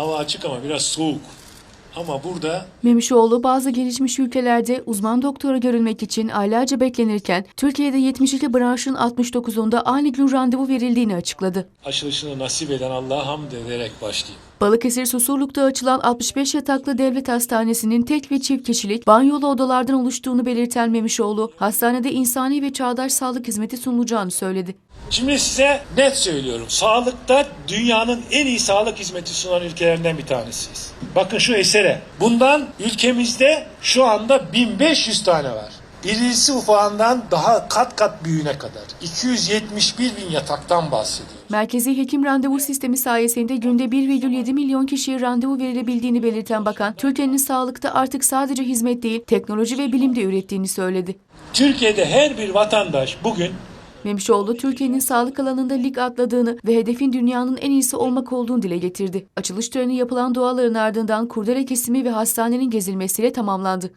Hava açık ama biraz soğuk. Ama burada Memişoğlu bazı gelişmiş ülkelerde uzman doktora görülmek için aylarca beklenirken Türkiye'de 72 branşın 69'unda aynı gün randevu verildiğini açıkladı. açılışını nasip eden Allah'a hamd ederek başlayayım. Balıkesir Susurluk'ta açılan 65 yataklı devlet hastanesinin tek ve çift kişilik banyolu odalardan oluştuğunu belirten Memişoğlu, hastanede insani ve çağdaş sağlık hizmeti sunulacağını söyledi. Şimdi size net söylüyorum. Sağlıkta dünyanın en iyi sağlık hizmeti sunan ülkelerinden bir tanesiyiz. Bakın şu esere. Bundan ülkemizde şu anda 1500 tane var. Birisi ufağından daha kat kat büyüğüne kadar. 271 bin yataktan bahsediyor. Merkezi hekim randevu sistemi sayesinde günde 1,7 milyon kişiye randevu verilebildiğini belirten bakan, Türkiye'nin sağlıkta artık sadece hizmet değil, teknoloji ve bilim de ürettiğini söyledi. Türkiye'de her bir vatandaş bugün Memişoğlu, Türkiye'nin sağlık alanında lig atladığını ve hedefin dünyanın en iyisi olmak olduğunu dile getirdi. Açılış töreni yapılan duaların ardından kurdele kesimi ve hastanenin gezilmesiyle tamamlandı.